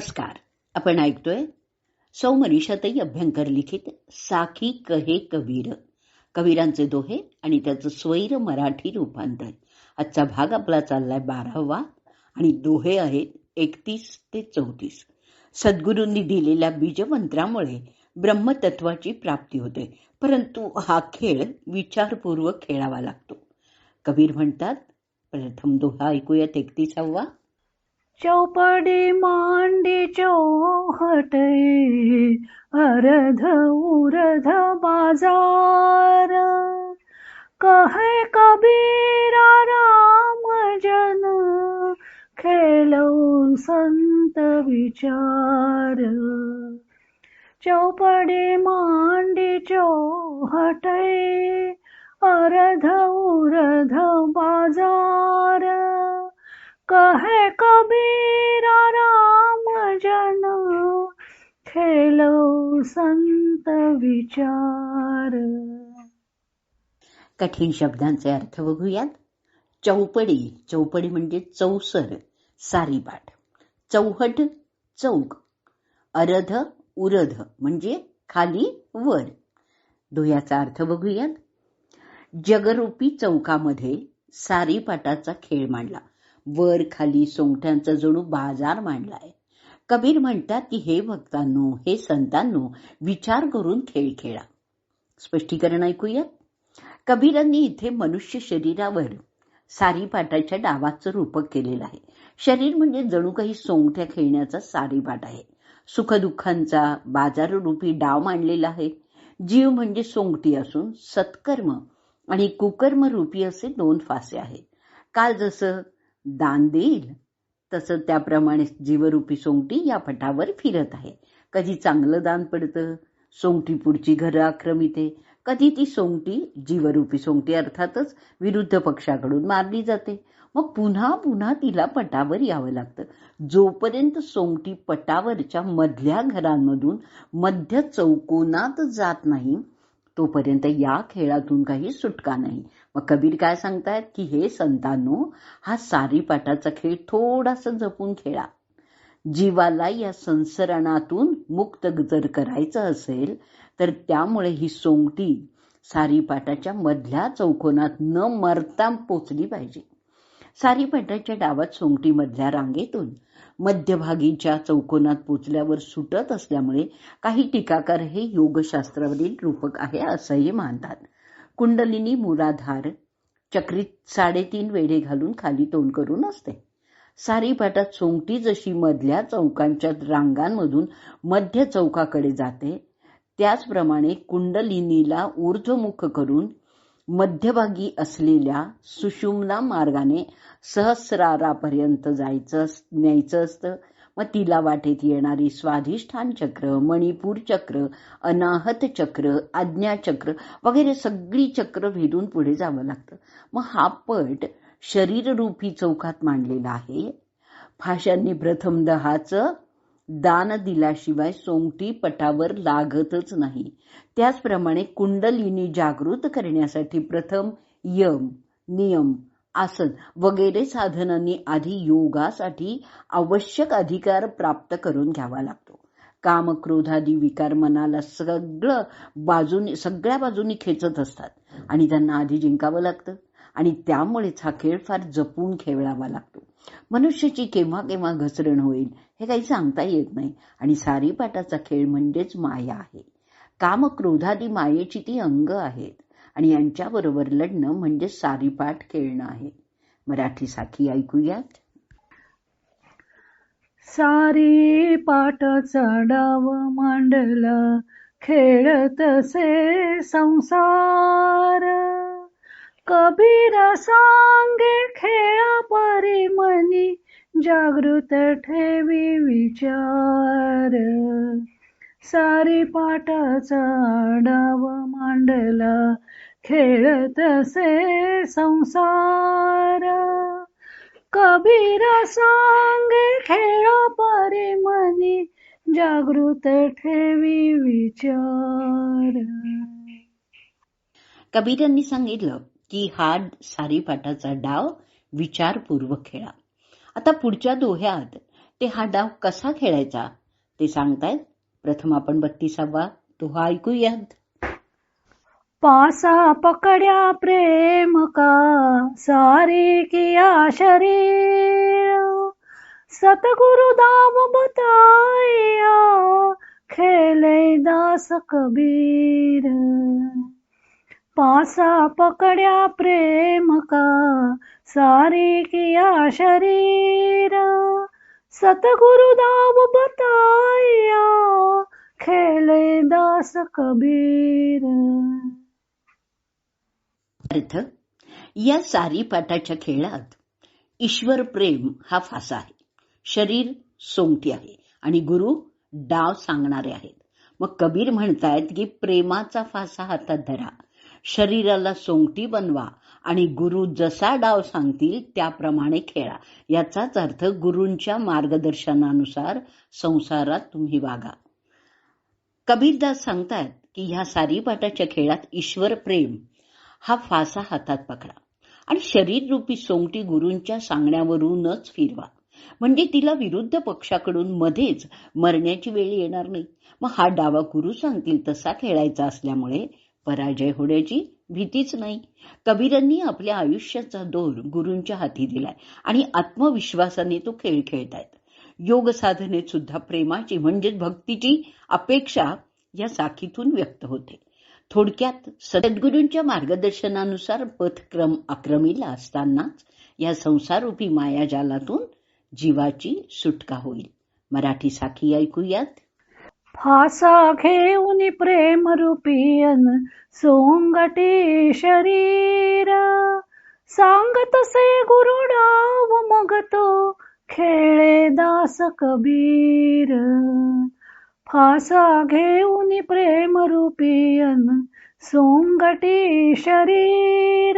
नमस्कार. आपण ऐकतोय सौ मनीषाताई अभ्यंकर लिखित साखी कहे कबीर. कबीरांचे दोहे आणि त्याचं स्वैर मराठी रूपांतर. आजचा भाग आपला चाललाय बारावा आणि दोहे आहेत एकतीस ते चौतीस. सद्गुरूंनी दिलेल्या बीजमंत्रामुळे ब्रह्मतत्वाची प्राप्ती होते. परंतु हा खेळ विचारपूर्वक खेळावा लागतो. कबीर म्हणतात प्रथम दोहा ऐकूयात एकतीसावा. चौपडी मांडी चौहटे अर्ध उर्ध बाज़ार। कहे कबीरा राम जन खेलो संत विचार। चौपडी मांडी चौहटे अर्ध उर्ध बाज़ार। कहे कबीरा राम जन खेलो संत विचार. कठीण शब्दांचे अर्थ बघूयात. चौपडी चौपडी म्हणजे चौसर सारीपाठ चौहट चौक. अरध उरध म्हणजे खाली वर. दोह्याचा अर्थ बघूयात. जगरूपी चौकामध्ये सारीपाटाचा खेळ मांडला. वर खाली सोंगठ्यांचा जणू बाजार मांडलाय. कबीर म्हणतात की हे भक्तांनो हे संतांनो विचार करून खेळ खेळा. स्पष्टीकरण ऐकूयात? कबीरांनी इथे मनुष्य शरीरावर सारीपाटाच्या डावाचं रूपक केलेलं आहे. शरीर म्हणजे जणू काही सोंगठ्या खेळण्याचा सारीपाट आहे. सुखदुःखांचा बाजाररूपी डाव मांडलेला आहे. जीव म्हणजे सोंगटी असून सत्कर्म आणि कुकर्म रूपी असे दोन फासे आहेत. काल जसं दान देईल. तसं त्याप्रमाणे जीवरूपी सोंगटी या पटावर फिरत आहे. कधी चांगलं दान पडतं सोंगटी पुढची घरं आक्रमिते. कधी ती सोंगटी जीवरूपी सोंगटी अर्थातच विरुद्ध पक्षाकडून मारली जाते. मग पुन्हा पुन्हा तिला पटावर यावं लागतं. जोपर्यंत सोंगटी पटावरच्या मधल्या घरांमधून मध्य चौकोनात जात नाही तोपर्यंत या खेळातून काही सुटका नाही. मग कबीर काय सांगतायत की हे संतांनो हा सारीपाटाचा खेळ थोडासा जपून खेळा. जीवाला या संसरणातून मुक्त जर करायचं असेल तर त्यामुळे ही सोंगटी सारीपाटाच्या मधल्या चौकोनात न मरता पोचली पाहिजे. सारीपाटाच्या डावात सोंगटी मधल्या रांगेतून मध्यभागीच्या चौकोनात पोचल्यावर सुटत असल्यामुळे काही टीकाकार हे योगशास्त्रावरील रूपक आहे असंही मानतात. कुंडलिनी मुराधार चक्रीत साडेतीन वेढे घालून खाली तोंड करून असते. सारीपाटात सोंगटी जशी मधल्या चौकांच्या रांगांमधून मध्य चौकाकडे जाते त्याचप्रमाणे कुंडलिनीला ऊर्ध्वमुख करून मध्यभागी असलेल्या सुषुम्ना मार्गाने सहस्रारापर्यंत जायचं न्यायचं असतं. मग तिला वाटेत येणारी स्वाधिष्ठान चक्र मणिपूर चक्र अनाहत चक्र आज्ञाचक्र वगैरे सगळी चक्र भेदून पुढे जावं लागतं. मग हा पट शरीररूपी चौकात मांडलेला आहे. फाशांनी प्रथम दहाचं दान दिल्याशिवाय सोंगटी पटावर लागतच नाही. त्याचप्रमाणे कुंडलिनी जागृत करण्यासाठी प्रथम यम नियम आसन वगैरे साधनांनी आधी योगासाठी आवश्यक अधिकार प्राप्त करून घ्यावा लागतो. काम क्रोधादी विकार मनाला सगळं बाजूनी सगळ्या बाजूनी खेचत असतात आणि त्यांना आधी जिंकावं लागतं आणि त्यामुळेच हा खेळ फार जपून खेळावा लागतो. मनुष्याची केव्हा केव्हा घसरण होईल हे काही सांगता येत नाही आणि सारीपाटाचा खेळ म्हणजेच माया आहे. काम क्रोधादी मायेची ती अंग आहेत. आणि यांच्याबरोबर लढणं म्हणजे सारीपाठ खेळणं आहे. मराठी साखी ऐकूयात. सारी पाट चढाव मांडला खेळतसे संसार. कबीर सांगे खेळा परी मनी जागृत ठेवी विचार. सारी पाटाचा डाव मांडला खेळतसे संसार. कबीर सांगे खेळा परी मनी जागृत ठेवी विचार. कबीरांनी सांगितलं की हा सारीपाटाचा डाव विचारपूर्वक खेळा. आता पुढच्या दोह्यात ते हा डाव कसा खेळायचा ते सांगतायत. प्रथम आपण बत्तीसावा दोहा ऐकूयात. पासा पकड्या प्रेम का सारी किया शरीर. सतगुरु दाम बताया खेले दास कबीर पासा पकड्या प्रेम का सारी किया शरीर. सतगुरु दाम बताया खेले दास कबीर अर्थ या सारी खेळात ईश्वर प्रेम हा फासा आहे. शरीर सोंगटी आहे आणि गुरु डाव सांगणारे आहेत. मग कबीर म्हणतायत की प्रेमाचा फासा हातात धरा. शरीराला सोंगटी बनवा आणि गुरु जसा डाव सांगतील त्याप्रमाणे खेळा. याचाच अर्थ गुरूंच्या मार्गदर्शनानुसार संसारात तुम्ही वागा. कबीरदास सांगतात की ह्या सारीपाटाच्या खेळात ईश्वर प्रेम हा फासा हातात पकडा आणि शरीर रूपी सोंगटी गुरूंच्या सांगण्यावरूनच फिरवा. म्हणजे तिला विरुद्ध पक्षाकडून मध्येच मरण्याची वेळ येणार नाही. मग हा डावा गुरु सांगतील तसा खेळायचा असल्यामुळे पराजय होण्याची भीतीच नाही. कबीरांनी आपल्या आयुष्याचा दोर गुरूंच्या हाती दिलाय आणि आत्मविश्वासाने तो खेळ खेळतायत. योग साधनेत सुद्धा प्रेमाची म्हणजेच भक्तीची अपेक्षा या साखीतून व्यक्त होते. थोडक्यात सद्गुरूंच्या मार्गदर्शनानुसार पथक्रम आक्रमिला असतानाच या संसारूपी मायाजालातून जीवाची सुटका होईल. मराठी साखी ऐकूयात. फासा घेऊन प्रेम रूपियन सोंगटे शरीर. सांगत से गुरुडाव मग तो खेळे दास कबीर. फासा घेऊन प्रेम रूपियन सोंगटे शरीर.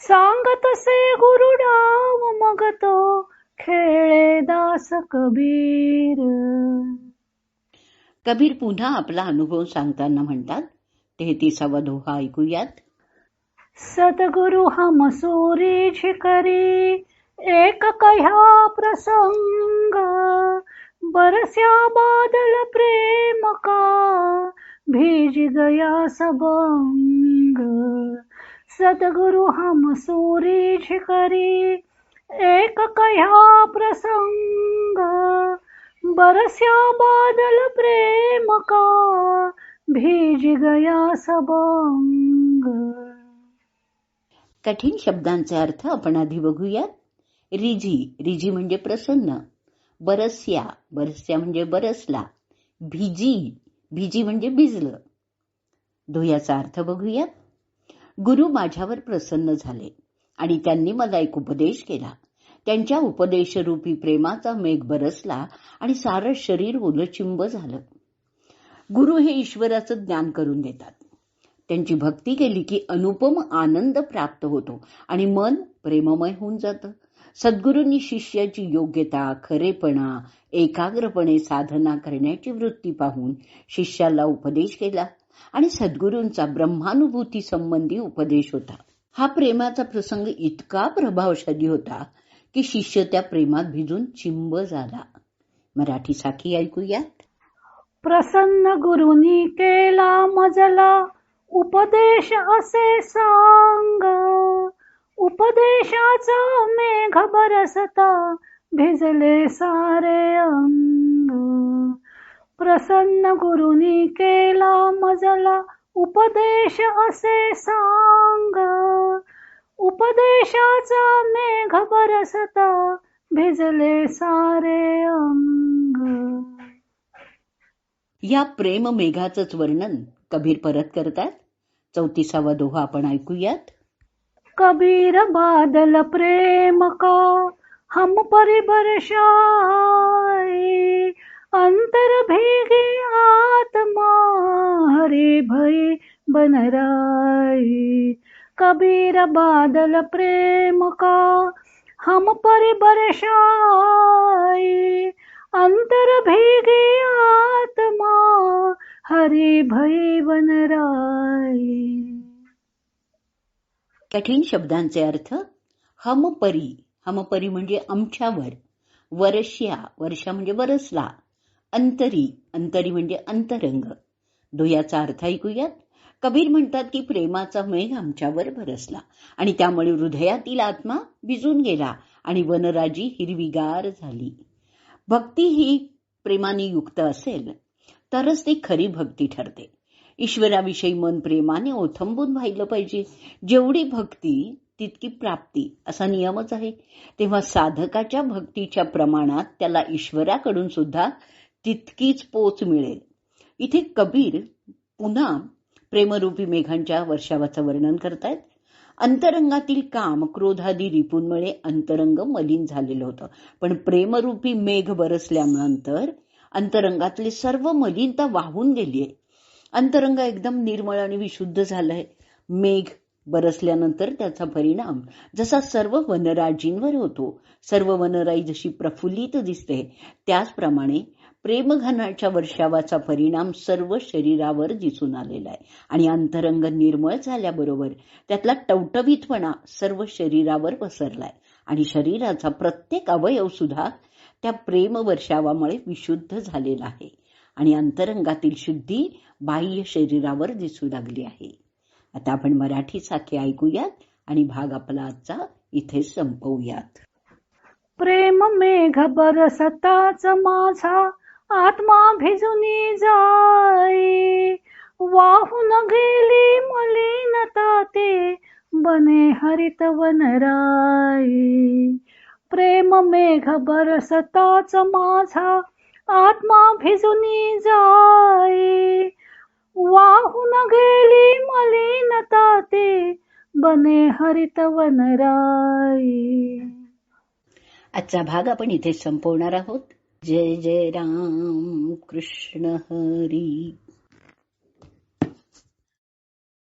सांगत से गुरुडाव मग तो खेळे दास कबीर. कबीर पुन्हा आपला अनुभव सांगताना म्हणतात तेहतीसावा दोहा ऐकूयात. सद्गुरु हम सूरी झिकरी एक कह्या प्रसंग. बरस्या बादल प्रेम का भीज गया सबंग सद्गुरु हम सूरी करी एक कह्या प्रसंग. बरस्या बादल प्रेम का भीज गया सबंग कठीण शब्दांचे अर्थ आपण आधी बघूयात. रिजी रिजी म्हणजे प्रसन्न. बरस्या बरस्या म्हणजे बरसला. भिजी भिजी म्हणजे भिजलं. धुयाचा अर्थ बघूया. गुरु माझ्यावर प्रसन्न झाले आणि त्यांनी मला एक उपदेश केला. त्यांच्या उपदेशरूपी प्रेमाचा मेघ बरसला आणि सारं शरीर उलचिंब झालं. गुरु हे ईश्वराचं ज्ञान करून देतात. त्यांची भक्ती केली की अनुपम आनंद प्राप्त होतो आणि मन प्रेममय होऊन जातं. सद्गुरूंनी शिष्याची योग्यता खरेपणा एकाग्रपणे साधना करण्याची वृत्ती पाहून शिष्याला उपदेश केला आणि सद्गुरूंचा ब्रह्मानुभूती संबंधी उपदेश होता. हा प्रेमाचा प्रसंग इतका प्रभावशाली होता की शिष्य त्या प्रेमात भिजून चिंब झाला. मराठी साखी ऐकूयात. प्रसन्न गुरुनी केला मजला उपदेश असे सांग. उपदेशाचा मेघ बरसता भिजले सारे अंग. प्रसन्न गुरुनी केला मजला उपदेश असे सांग. उपदेशाचा मेघ बरसता भिजले सारे अंग. या प्रेम मेघाचंच वर्णन कबीर परत करतात. चौतीसावा दोहा आपण ऐकूयात. कबीर बादल प्रेम का हम पर अंतर भीगे आत्मा हरे भय बनराए कबीर बादल प्रेम का हम पर अंतर भीगे आत्मा हरे भय बनराए कठीण शब्दांचे अर्थ हमपरी. हमपरी म्हणजे आमच्यावर. वर्ष्या वर्षा म्हणजे बरसला अंतरी अंतरी म्हणजे अंतरंग. दुयाचा अर्थ ऐकूयात. कबीर म्हणतात की प्रेमाचा मेघ आमच्यावर बरसला आणि त्यामुळे हृदयातील आत्मा भिजून गेला आणि वनराजी हिरवीगार झाली. भक्ती ही प्रेमाने युक्त असेल तरच ती खरी भक्ती ठरते. ईश्वराविषयी मन प्रेमाने ओथंबून व्हायला पाहिजे. जेवढी भक्ती तितकी प्राप्ती असा नियमच आहे. तेव्हा साधकाच्या भक्तीच्या प्रमाणात त्याला ईश्वराकडून सुद्धा तितकीच पोच मिळेल. इथे कबीर पुन्हा प्रेमरूपी मेघांच्या वर्षावाचं वर्णन करतायत. अंतरंगातील काम क्रोधादी रिपूंमुळे अंतरंग मलिन झालेलं होतं. पण प्रेमरूपी मेघ बरसल्यानंतर अंतरंगातली सर्व मलिनता वाहून गेलीये. अंतरंग एकदम निर्मळ आणि विशुद्ध झालंय मेघ बरसल्यानंतर त्याचा परिणाम जसा सर्व वनराजींवर होतो सर्व वनराई जशी प्रफुल्लित दिसते त्याचप्रमाणे प्रेमघनाच्या वर्षावाचा परिणाम सर्व शरीरावर दिसून आलेला आहे. आणि अंतरंग निर्मळ झाल्याबरोबर त्यातला टवटवीतपणा सर्व शरीरावर पसरलाय आणि शरीराचा प्रत्येक अवयव सुद्धा त्या प्रेम वर्षावामुळे विशुद्ध झालेला आहे. आणि अंतरंगातील शुद्धी बाह्य शरीरावर दिसू लागली आहे. आता आपण मराठी साखी ऐकूयात आणि भाग आपला आजचा इथे संपवूयात. प्रेम मेघ बरसताच माझा आत्मा भिजुनी जाई. वाहून गेली मलिनता ते बने हरित वनराई. प्रेम मेघ बरसताच माझा आत्मा भिजूनी जाई. वाहून गेली मलिनता ते बने हरित वनराई. आजचा भाग आपण इथे संपवणार आहोत. जय जय राम कृष्ण हरी.